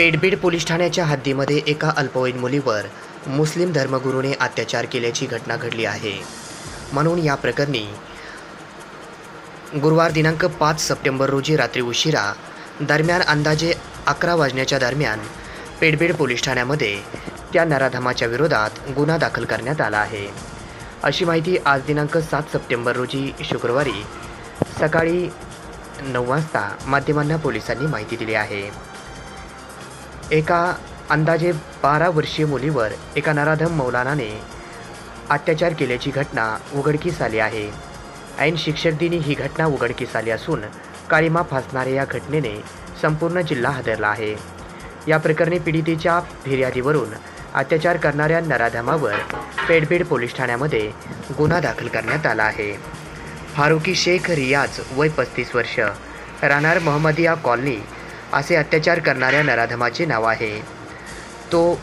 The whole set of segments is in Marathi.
पेडबीड पोलीस ठाण्याच्या हद्दीमध्ये एका अल्पवयीन मुलीवर मुस्लिम धर्मगुरूने अत्याचार केल्याची घटना घडली आहे. म्हणून या प्रकरणी गुरुवार दिनांक पाच सप्टेंबर रोजी रात्री उशिरा दरम्यान अंदाजे अकरा वाजण्याच्या दरम्यान पेडबीड पोलीस ठाण्यामध्ये त्या नराधमाच्या विरोधात गुन्हा दाखल करण्यात आला आहे. अशी माहिती आज दिनांक सात सप्टेंबर रोजी शुक्रवारी सकाळी नऊ वाजता माध्यमांना पोलिसांनी माहिती दिली आहे. एका अंदाजे बारा वर्षीय मुलीवर एका नराधम मौलानाने अत्याचार केल्याची घटना उघडकीस आली आहे. ऐन शिक्षक दिनी ही घटना उघडकीस आली असून काळीमा फासणाऱ्या या घटनेने संपूर्ण जिल्हा हादरला आहे. या प्रकरणी पीडितेच्या फिर्यादीवरून अत्याचार करणाऱ्या नराधमावर पेडबीड पोलीस ठाण्यामध्ये गुन्हा दाखल करण्यात आला आहे. फारुकी शेख रियाज वय पस्तीस वर्ष. राहणार मोहम्मदिया कॉलनी असे अत्याचार करणाऱ्या नराधमाचे नाव आहे. तो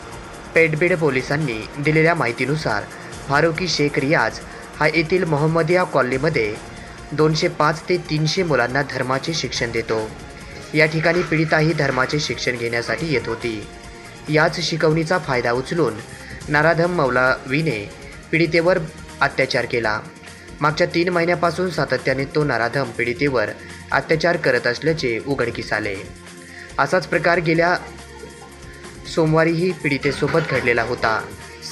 पेटबेड पोलिसांनी दिलेल्या माहितीनुसार फारुकी शेख रियाज हा येथील मोहम्मदिया कॉलनीमध्ये दोनशे पाच ते तीनशे मुलांना धर्माचे शिक्षण देतो. या ठिकाणी पीडिताही धर्माचे शिक्षण घेण्यासाठी येत होती. याच शिकवणीचा फायदा उचलून नाराधम मौलावीने पीडितेवर अत्याचार केला. मागच्या तीन महिन्यापासून सातत्याने तो नाराधम पीडितेवर अत्याचार करत असल्याचे उघडकीस आले. असाच प्रकार गेल्या सोमवारीही पीडितेसोबत घडलेला होता.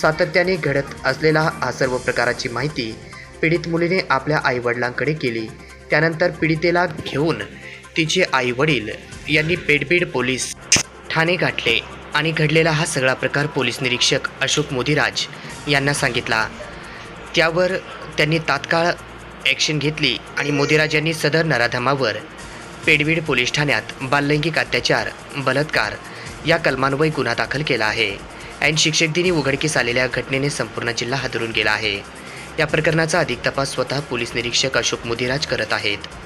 सातत्याने घडत असलेला हा सर्व प्रकाराची माहिती पीडित मुलीने आपल्या आईवडिलांकडे केली. त्यानंतर पीडितेला घेऊन तिचे आईवडील यांनी पेडबीड पोलीस ठाणे गाठले आणि घडलेला हा सगळा प्रकार पोलीस निरीक्षक अशोक मोदीराज यांना सांगितला. त्यावर त्यांनी तात्काळ ॲक्शन घेतली आणि मोदीराज यांनी सदर नराधमावर पेडवीड पोलीस ठाण्यात बाललैंगिक अत्याचार बलात्कार या कलमान्वये गुन्हा दाखल केला आहे. ऐन शिक्षक दिनी उघडकीस आलेल्या घटनेने संपूर्ण जिल्हा हादरून गेला आहे. या प्रकरणाचा अधिक तपास स्वतः पोलीस निरीक्षक अशोक मोदीराज करत आहेत.